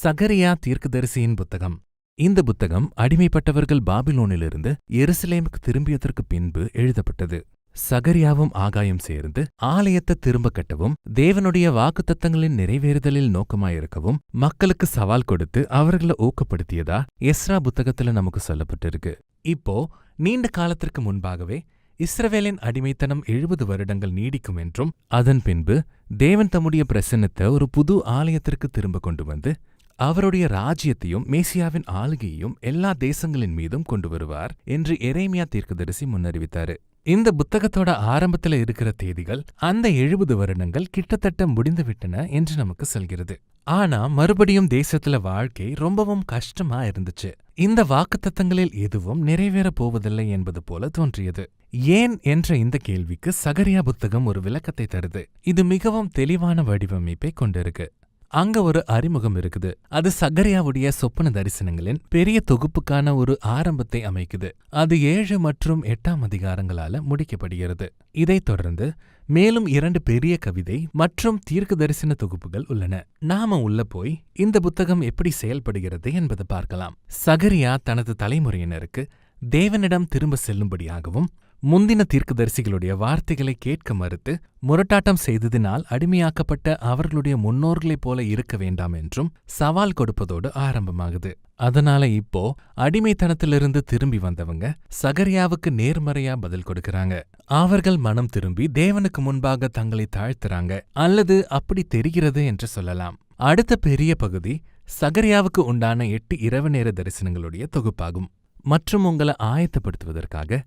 சகரியா தீர்க்கதரிசியின் புத்தகம். இந்த புத்தகம் அடிமைப்பட்டவர்கள் பாபிலோனிலிருந்து எருசலேமுக்கு திரும்பியதற்கு பின்பு எழுதப்பட்டது. சகரியாவும் ஆகாயம் சேர்ந்து ஆலயத்தை திரும்ப கட்டவும் தேவனுடைய வாக்குத்தத்தங்களின் நிறைவேறுதலில் நோக்கமாயிருக்கவும் மக்களுக்கு சவால் கொடுத்து அவர்களை ஊக்கப்படுத்தியதா எஸ்ரா புத்தகத்துல நமக்கு சொல்லப்பட்டிருக்கு. இப்போ நீண்ட காலத்திற்கு முன்பாகவே இஸ்ரவேலின் அடிமைத்தனம் எழுபது வருடங்கள் நீடிக்கும் என்றும் அதன் பின்பு தேவன் தம்முடைய பிரசன்னத்தை ஒரு புது ஆலயத்திற்கு திரும்ப கொண்டு வந்து அவருடைய ராஜ்யத்தையும் மேசியாவின் ஆளுகையையும் எல்லா தேசங்களின் மீதும் கொண்டு வருவார் என்று எரேமியா தீர்க்கதரிசி முன்னறிவித்தாரு. இந்த புத்தகத்தோட ஆரம்பத்துல இருக்கிற தேதிகள் அந்த எழுபது வருடங்கள் கிட்டத்தட்ட முடிந்துவிட்டன என்று நமக்கு சொல்கிறது. ஆனா மறுபடியும் தேசத்துல வாழ்க்கை ரொம்பவும் கஷ்டமா இருந்துச்சு. இந்த வாக்குத்தத்தங்களில் எதுவும் நிறைவேறப் போவதில்லை என்பது போல தோன்றியது. ஏன் என்ற இந்த கேள்விக்கு சகரியா புத்தகம் ஒரு விளக்கத்தை தருது. இது மிகவும் தெளிவான வடிவமைப்பை கொண்டிருக்கு. அங்க ஒரு அறிமுகம் இருக்குது. அது சகரியாவுடைய சொப்பன தரிசனங்களின் பெரிய தொகுப்புக்கான ஒரு ஆரம்பத்தை அமைக்குது. அது ஏழு மற்றும் எட்டாம் அதிகாரங்களால முடிக்கப்படுகிறது. இதைத் தொடர்ந்து மேலும் இரண்டு பெரிய கவிதை மற்றும் தீர்க்க தரிசன தொகுப்புகள் உள்ளன. நாம உள்ள போய் இந்த புத்தகம் எப்படி செயல்படுகிறது என்பதை பார்க்கலாம். சகரியா தனது தலைமுறையினருக்கு தேவனிடம் திரும்ப செல்லும்படியாகவும் முந்தின தீர்க்கதரிசிகளுடைய வார்த்தைகளை கேட்க மறுத்து முரட்டாட்டம் செய்ததினால் அடிமையாக்கப்பட்ட அவர்களுடைய முன்னோர்களைப் போல இருக்க வேண்டாம் என்றும் சவால் கொடுப்பதோடு ஆரம்பமாகுது. அதனால இப்போ அடிமைத்தனத்திலிருந்து திரும்பி வந்தவங்க சகரியாவுக்கு நேர்மறையா பதில் கொடுக்கறாங்க. அவர்கள் மனம் திரும்பி தேவனுக்கு முன்பாக தங்களை தாழ்த்துறாங்க. அல்லது அப்படி தெரிகிறது என்று சொல்லலாம். அடுத்த பெரிய பகுதி சகரியாவுக்கு உண்டான எட்டு இரவு நேர தரிசனங்களுடைய தொகுப்பாகும். மற்றும் உங்களை ஆயத்தப்படுத்துவதற்காக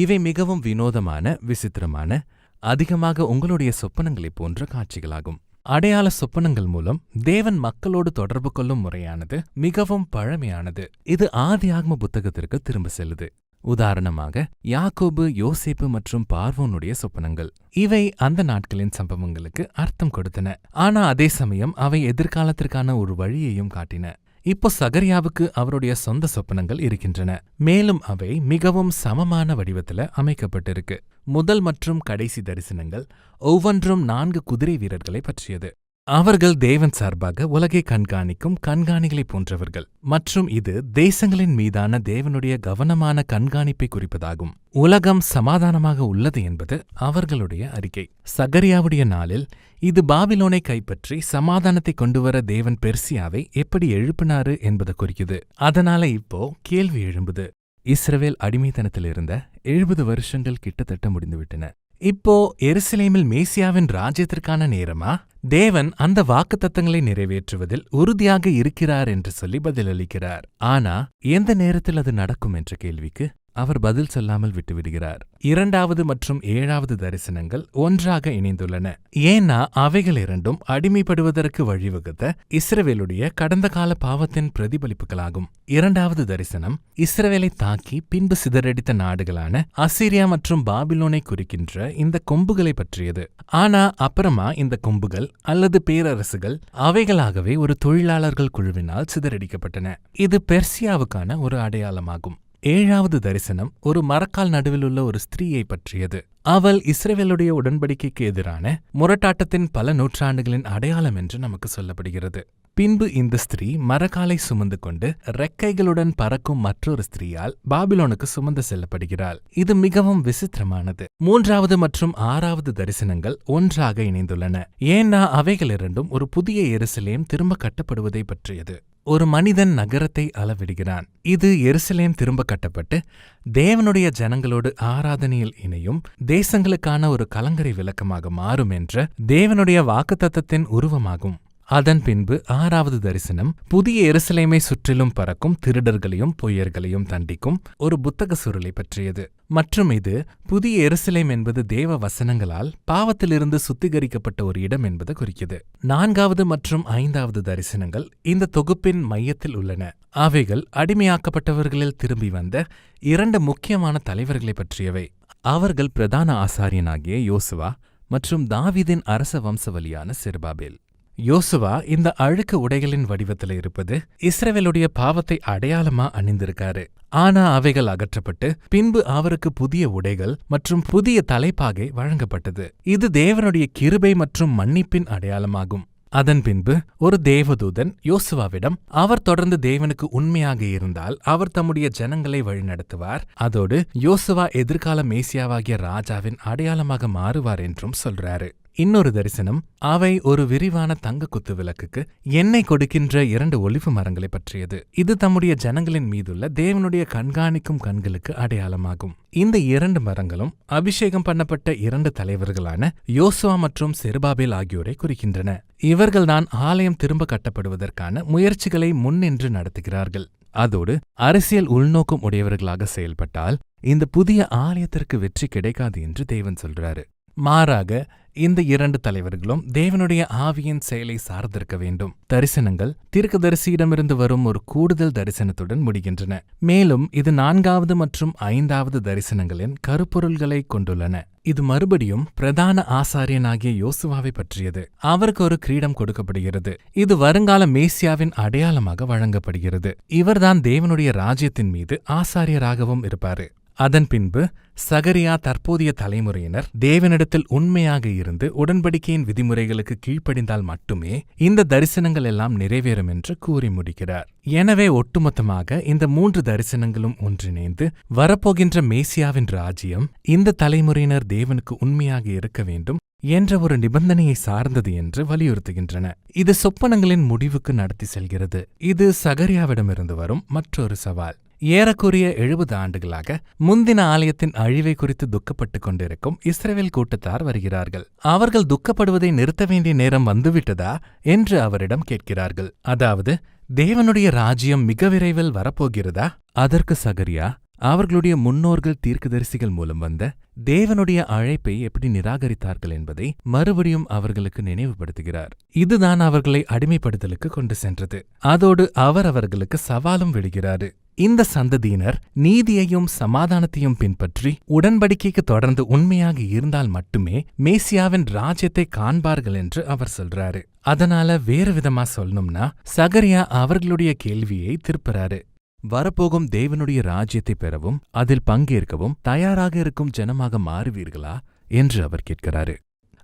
இவை மிகவும் வினோதமான விசித்திரமான அதிகமாக உங்களுடைய சொப்பனங்களைப் போன்ற காட்சிகளாகும். அடையாள சொப்பனங்கள் மூலம் தேவன் மக்களோடு தொடர்பு கொள்ளும் முறையானது மிகவும் பழமையானது. இது ஆதியாகம புத்தகத்திற்கு திரும்ப செல்லுது. உதாரணமாக யாக்கோபு யோசேப்பு மற்றும் பார்வோனுடைய சொப்பனங்கள். இவை அந்த நாட்களின் சம்பவங்களுக்கு அர்த்தம் கொடுத்தன. ஆனா அதே சமயம் அவை எதிர்காலத்திற்கான ஒரு வழியையும் காட்டின. இப்போ சகரியாவுக்கு அவருடைய சொந்த சொப்பனங்கள் இருக்கின்றன. மேலும் அவை மிகவும் சமமான வடிவத்துல அமைக்கப்பட்டிருக்கு. முதல் மற்றும் கடைசி தரிசனங்கள் ஒவ்வொன்றும் நான்கு குதிரை வீரர்களை பற்றியது. அவர்கள் தேவன் சார்பாக உலகை கண்காணிக்கும் கண்காணிகளை போன்றவர்கள் மற்றும் இது தேசங்களின் மீதான தேவனுடைய கவனமான கண்காணிப்பை குறிப்பதாகும். உலகம் சமாதானமாக உள்ளது என்பது அவர்களுடைய அறிக்கை. சகரியாவுடைய நாளில் இது பாபிலோனை கைப்பற்றி சமாதானத்தை கொண்டுவர தேவன் பெர்சியாவை எப்படி எழுப்பினாரு என்பதை குறிக்குது. அதனால இப்போ கேள்வி எழும்புது. இஸ்ரவேல் அடிமைத்தனத்தில் இருந்த எழுபது வருஷங்கள் கிட்டத்தட்ட முடிந்துவிட்டன. இப்போ எருசலேமில் மேசியாவின் ராஜ்யத்திற்கான நேரமா? தேவன் அந்த வாக்குத்தத்தங்களை நிறைவேற்றுவதில் உறுதியாக இருக்கிறார் என்று சொல்லி பதிலளிக்கிறார். ஆனா எந்த நேரத்தில் அது நடக்கும் என்ற கேள்விக்கு? அவர் பதில் சொல்லாமல் விட்டுவிடுகிறார். இரண்டாவது மற்றும் ஏழாவது தரிசனங்கள் ஒன்றாக இணைந்துள்ளன. ஏன்னா அவைகள் இரண்டும் அடிமைப்படுவதற்கு வழிவகுத்த இஸ்ரவேலுடைய கடந்த கால பாவத்தின் பிரதிபலிப்புகளாகும். இரண்டாவது தரிசனம் இஸ்ரவேலை தாக்கி பின்பு சிதறடித்த நாடுகளான அசிரியா மற்றும் பாபிலோனை குறிக்கின்ற இந்த கொம்புகளை பற்றியது. ஆனா அப்புறமா இந்த கொம்புகள் அல்லது பேரரசுகள் அவைகளாகவே ஒரு தொழிலாளர்கள் குழுவினால் சிதறடிக்கப்பட்டன. இது பெர்சியாவுக்கான ஒரு அடையாளமாகும். ஏழாவது தரிசனம் ஒரு மரக்கால் நடுவில் உள்ள ஒரு ஸ்திரீயை பற்றியது. அவள் இஸ்ரேவேலுடைய உடன்படிக்கைக்கு எதிரான முரட்டாட்டத்தின் பல நூற்றாண்டுகளின் அடையாளம் என்று நமக்கு சொல்லப்படுகிறது. பின்பு இந்த ஸ்திரீ மரக்காலை சுமந்து கொண்டு ரெக்கைகளுடன் பறக்கும் மற்றொரு ஸ்திரீயால் பாபிலோனுக்கு சுமந்து செல்லப்படுகிறாள். இது மிகவும் விசித்திரமானது. மூன்றாவது மற்றும் ஆறாவது தரிசனங்கள் ஒன்றாக இணைந்துள்ளன. ஏன்னா அவைகள் இரண்டும் ஒரு புதிய எருசலேம் திரும்ப கட்டப்படுவதை பற்றியது. ஒரு மனிதன் நகரத்தை அளவிடுகிறான். இது எருசலேம் திரும்ப கட்டப்பட்டு தேவனுடைய ஜனங்களோடு ஆராதனையில் இணையும் தேசங்களுக்கான ஒரு கலங்கரை விளக்கமாக மாறும் என்ற தேவனுடைய வாக்குத்தத்தத்தின் உருவமாகும். அதன் பின்பு ஆறாவது தரிசனம் புதிய எருசலேமை சுற்றிலும் பறக்கும் திருடர்களையும் பொய்யர்களையும் தண்டிக்கும் ஒரு புத்தக சுருளை பற்றியது. மற்றும் இது புதிய எருசலேம் என்பது தேவ வசனங்களால் பாவத்திலிருந்து சுத்திகரிக்கப்பட்ட ஒரு இடம் என்பது குறிக்கிறது. நான்காவது மற்றும் ஐந்தாவது தரிசனங்கள் இந்த தொகுப்பின் மையத்தில் உள்ளன. அவைகள் அடிமையாக்கப்பட்டவர்களில் திரும்பி வந்த இரண்டு முக்கியமான தலைவர்களை பற்றியவை. அவர்கள் பிரதான ஆசாரியனாகிய யோசுவா மற்றும் தாவிதின் அரச வம்சவலியான செருபாபேல். யோசுவா இந்த அழுக்கு உடைகளின் வடிவத்தில் இருப்பது இஸ்ரவேலுடைய பாவத்தை அடையாளமா அணிந்திருக்காரு. ஆனா அவைகள் அகற்றப்பட்டு பின்பு அவருக்கு புதிய உடைகள் மற்றும் புதிய தலைப்பாகை வழங்கப்பட்டது. இது தேவனுடைய கிருபை மற்றும் மன்னிப்பின் அடையாளமாகும். அதன் பின்பு ஒரு தேவதூதன் யோசுவாவிடம் அவர் தொடர்ந்து தேவனுக்கு உண்மையாக இருந்தால் அவர் தம்முடைய ஜனங்களை வழிநடத்துவார். அதோடு யோசுவா எதிர்கால மேசியாவாகிய ராஜாவின் அடையாளமாக மாறுவார் என்றும் சொல்றாரு. இன்னொரு தரிசனம் அவை ஒரு விரிவான தங்க குத்து விளக்குக்கு எண்ணெய் கொடுக்கின்ற இரண்டு ஒளிவு மரங்களை பற்றியது. இது தம்முடைய ஜனங்களின் மீதுள்ள தேவனுடைய கண்காணிக்கும் கண்களுக்கு அடையாளமாகும். இந்த இரண்டு மரங்களும் அபிஷேகம் பண்ணப்பட்ட இரண்டு தலைவர்களான யோசுவா மற்றும் செருபாபேல் ஆகியோரை குறிக்கின்றன. இவர்கள்தான் ஆலயம் திரும்ப கட்டப்படுவதற்கான முயற்சிகளை முன்னின்று நடத்துகிறார்கள். அதோடு அரசியல் உள்நோக்கம் உடையவர்களாக செயல்பட்டால் இந்த புதிய ஆலயத்திற்கு வெற்றி கிடைக்காது என்று தேவன் சொல்றாரு. மாறாக இந்த இரண்டு தலைவர்களும் தேவனுடைய ஆவியின் செயலை சார்ந்திருக்க வேண்டும். தரிசனங்கள் தீர்க்கதரிசியிடமிருந்து வரும் ஒரு கூடுதல் தரிசனத்துடன் முடிகின்றன. மேலும் இது நான்காவது மற்றும் ஐந்தாவது தரிசனங்களின் கருப்பொருள்களை கொண்டுள்ளன. இது மறுபடியும் பிரதான ஆசாரியனாகிய யோசுவாவை பற்றியது. அவருக்கு ஒரு கிரீடம் கொடுக்கப்படுகிறது. இது வருங்கால மேசியாவின் அடையாளமாக வழங்கப்படுகிறது. இவர்தான் தேவனுடைய ராஜ்யத்தின் மீது ஆசாரியராகவும் இருப்பாரு. அதன் பின்பு சகரியா தற்போதைய தலைமுறையினர் தேவனிடத்தில் உண்மையாக இருந்து உடன்படிக்கையின் விதிமுறைகளுக்கு கீழ்ப்படிந்தால் மட்டுமே இந்த தரிசனங்கள் எல்லாம் நிறைவேறும் என்று கூறி முடிக்கிறார். எனவே ஒட்டுமொத்தமாக இந்த மூன்று தரிசனங்களும் ஒன்றிணைந்து வரப்போகின்ற மேசியாவின் ராஜ்யம் இந்த தலைமுறையினர் தேவனுக்கு உண்மையாக இருக்க வேண்டும் என்ற ஒரு நிபந்தனையை சார்ந்தது என்று வலியுறுத்துகின்றன. இது சொப்பனங்களின் முடிவுக்கு நடத்தி செல்கிறது. இது சகரியாவிடமிருந்து வரும் மற்றொரு சவால். ஏறக்குறைய எழுபது ஆண்டுகளாக முந்தின ஆலயத்தின் அழிவை குறித்து துக்கப்பட்டுக் கொண்டிருக்கும் இஸ்ரேல் கூட்டத்தார் வருகிறார்கள். அவர்கள் துக்கப்படுவதை நிறுத்த வேண்டிய நேரம் வந்துவிட்டதா என்று அவரிடம் கேட்கிறார்கள். அதாவது தேவனுடைய ராஜ்யம் மிக விரைவில் வரப்போகிறதா? அதற்கு சகரியா அவர்களுடைய முன்னோர்கள் தீர்க்கதரிசிகள் மூலம் வந்த தேவனுடைய அழைப்பை எப்படி நிராகரித்தார்கள் என்பதை மறுபடியும் அவர்களுக்கு நினைவுபடுத்துகிறார். இதுதான் அவர்களை அடிமைப்படுத்தலுக்கு கொண்டு சென்றது. அதோடு அவர் அவர்களுக்கு சவாலும் விடுகிறாரு. இந்த சந்ததியினர் நீதியையும் சமாதானத்தையும் பின்பற்றி உடன்படிக்கைக்கு தொடர்ந்து உண்மையாக இருந்தால் மட்டுமே மேசியாவின் ராஜ்யத்தை காண்பார்கள் என்று அவர் சொல்றாரு. அதனால வேறு விதமா சொல்லணும்னா சகரியா அவர்களுடைய கேள்வியை திருப்புறாரு. வரப்போகும் தேவனுடைய ராஜ்யத்தை பெறவும் அதில் பங்கேற்கவும் தயாராக இருக்கும் ஜனமாக மாறுவீர்களா என்று அவர் கேட்கிறாரு.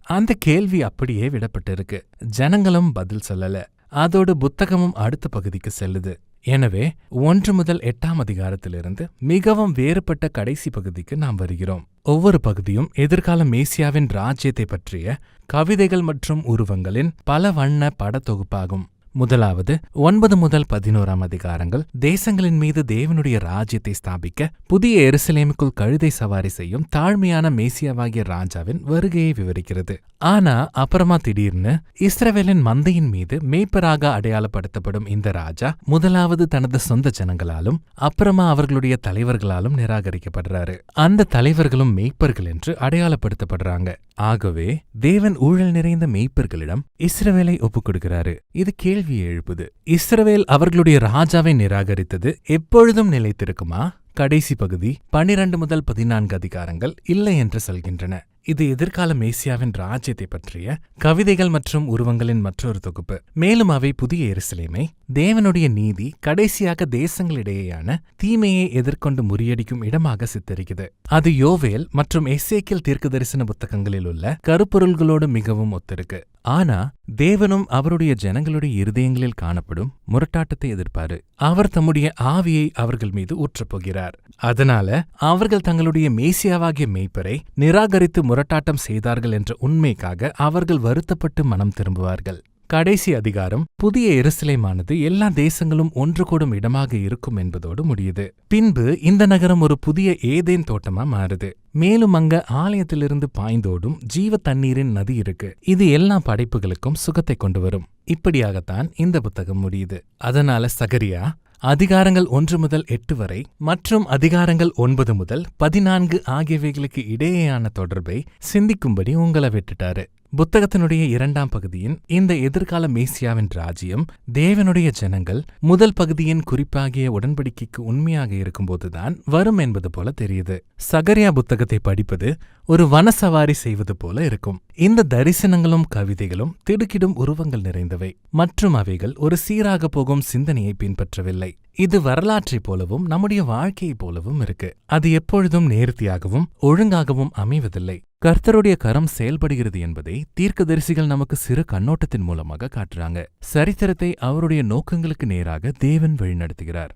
அந்த கேள்வி அப்படியே விடப்பட்டிருக்கு. ஜனங்களும் பதில் சொல்லல. அதோடு புத்தகமும் அடுத்த பகுதிக்கு செல்லுது. எனவே ஒன்று முதல் எட்டாம் அதிகாரத்திலிருந்து மிகவும் வேறுபட்ட கடைசி பகுதிக்கு நாம் வருகிறோம். ஒவ்வொரு பகுதியும் எதிர்கால மேசியாவின் ராஜ்யத்தை பற்றிய கவிதைகள் மற்றும் உருவங்களின் பல வண்ண படத்தொகுப்பாகும் முதலாவது ஒன்பது முதல் பதினோராம் அதிகாரங்கள். தேசங்களின் மீது தேவனுடைய ராஜ்யத்தை ஸ்தாபிக்க புதிய எருசலேமுக்குள் கழுதை சவாரி செய்யும் தாழ்மையான மேசியாவாகிய ராஜாவின் வருகையை விவரிக்கிறது. ஆனா அப்புறமா திடீர்னு இஸ்ரவேலின் மந்தையின் மீது மேய்ப்பராக அடையாளப்படுத்தப்படும் இந்த ராஜா முதலாவது தனது சொந்த ஜனங்களாலும் அப்புறமா அவர்களுடைய தலைவர்களாலும் நிராகரிக்கப்படுறாரு. அந்த தலைவர்களும் மேய்ப்பர்கள் என்று அடையாளப்படுத்தப்படுறாங்க. ஆகவே தேவன் ஊழல் நிறைந்த மெய்ப்பர்களிடம் இஸ்ரவேலை ஒப்புக் கொடுக்கிறாரு இது கேள்வியை எழுப்புது. இஸ்ரவேல் அவர்களுடைய ராஜாவை நிராகரித்தது எப்பொழுதும் நிலைத்திருக்குமா? கடைசி பகுதி பனிரண்டு முதல் பதினான்கு அதிகாரங்கள் இல்லை என்று சொல்கின்றன. இது எதிர்கால மேசியாவின் ராஜ்யத்தை பற்றிய கவிதைகள் மற்றும் உருவங்களின் மற்றொரு தொகுப்பு. மேலும் அவை புதிய எருசலேமை தேவனுடைய நீதி கடைசியாக தேசங்களிடையேயான தீமையை எதிர்கொண்டு முறியடிக்கும் இடமாக சித்தரிக்குது. அது யோவேல் மற்றும் எஸ்ஏக்கில் தீர்க்க தரிசன புத்தகங்களில் உள்ள கருப்பொருள்களோடு மிகவும் ஒத்திருக்கு. ஆனா தேவனும் அவருடைய ஜனங்களுடைய இருதயங்களில் காணப்படும் முரட்டாட்டத்தை எதிர்ப்பாரு. அவர் தம்முடைய ஆவியை அவர்கள் மீது ஊற்றப்போகிறார். அதனால அவர்கள் தங்களுடைய மேசியாவாகிய மேய்ப்பரை நிராகரித்து முரட்டாட்டம் செய்தார்கள் என்ற உண்மைக்காக அவர்கள் வருத்தப்பட்டு மனம் திரும்புவார்கள். கடைசி அதிகாரம் புதிய எருசலேமானது எல்லா தேசங்களும் ஒன்று கூடும் இடமாக இருக்கும் என்பதோடு முடியுது. பின்பு இந்த நகரம் ஒரு புதிய ஏதேன் தோட்டமா மாறுது. மேலும் அங்க ஆலயத்திலிருந்து பாய்ந்தோடும் ஜீவ தண்ணீரின் நதி இருக்கு. இது எல்லா படைப்புகளுக்கும் சுகத்தை கொண்டு வரும். இப்படியாகத்தான் இந்த புத்தகம் முடியுது. அதனால சகரியா அதிகாரங்கள் ஒன்று முதல் எட்டு வரை மற்றும் அதிகாரங்கள் ஒன்பது முதல் பதினான்கு ஆகியவைகளுக்கு இடையேயான தொடர்பை சிந்திக்கும்படி உங்களை விட்டுட்டாரு. புத்தகத்தினுடைய இரண்டாம் பகுதியின் இந்த எதிர்கால மேசியாவின் ராஜ்யம் தேவனுடைய ஜனங்கள் முதல் பகுதியின் குறிப்பாகிய உடன்படிக்கைக்கு உண்மையாக இருக்கும்போதுதான் வரும் என்பது போல தெரியுது. சகரியா புத்தகத்தை படிப்பது ஒரு வனசவாரி செய்வது போல இருக்கும். இந்த தரிசனங்களும் கவிதைகளும் திடுக்கிடும் உருவங்கள் நிறைந்தவை. மற்றும் அவைகள் ஒரு சீராக போகும் சிந்தனையை பின்பற்றவில்லை. இது வரலாற்றைப் போலவும் நம்முடைய வாழ்க்கையைப் போலவும் இருக்கு. அது எப்பொழுதும் நேர்த்தியாகவும் ஒழுங்காகவும் அமைவதில்லை. கர்த்தருடைய கரம் செயல்படுகிறது என்பதை தீர்க்கதரிசிகள் நமக்கு சிறு கண்ணோட்டத்தின் மூலமாக காட்டுறாங்க. சரித்திரத்தை அவருடைய நோக்கங்களுக்கு நேராக தேவன் வழிநடத்துகிறார்.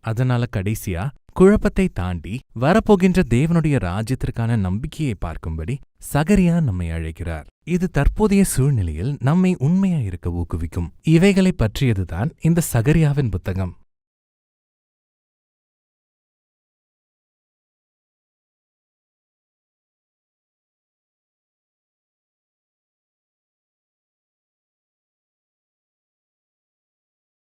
அதனால கடைசியா குழப்பத்தை தாண்டி வரப்போகின்ற தேவனுடைய ராஜ்யத்திற்கான நம்பிக்கையை பார்க்கும்படி சகரியா நம்மை அழைக்கிறார். இது தற்போதைய சூழ்நிலையில் நம்மை உண்மையா இருக்க ஊக்குவிக்கும். இவைகளைப் பற்றியதுதான் இந்த சகரியாவின் புத்தகம்.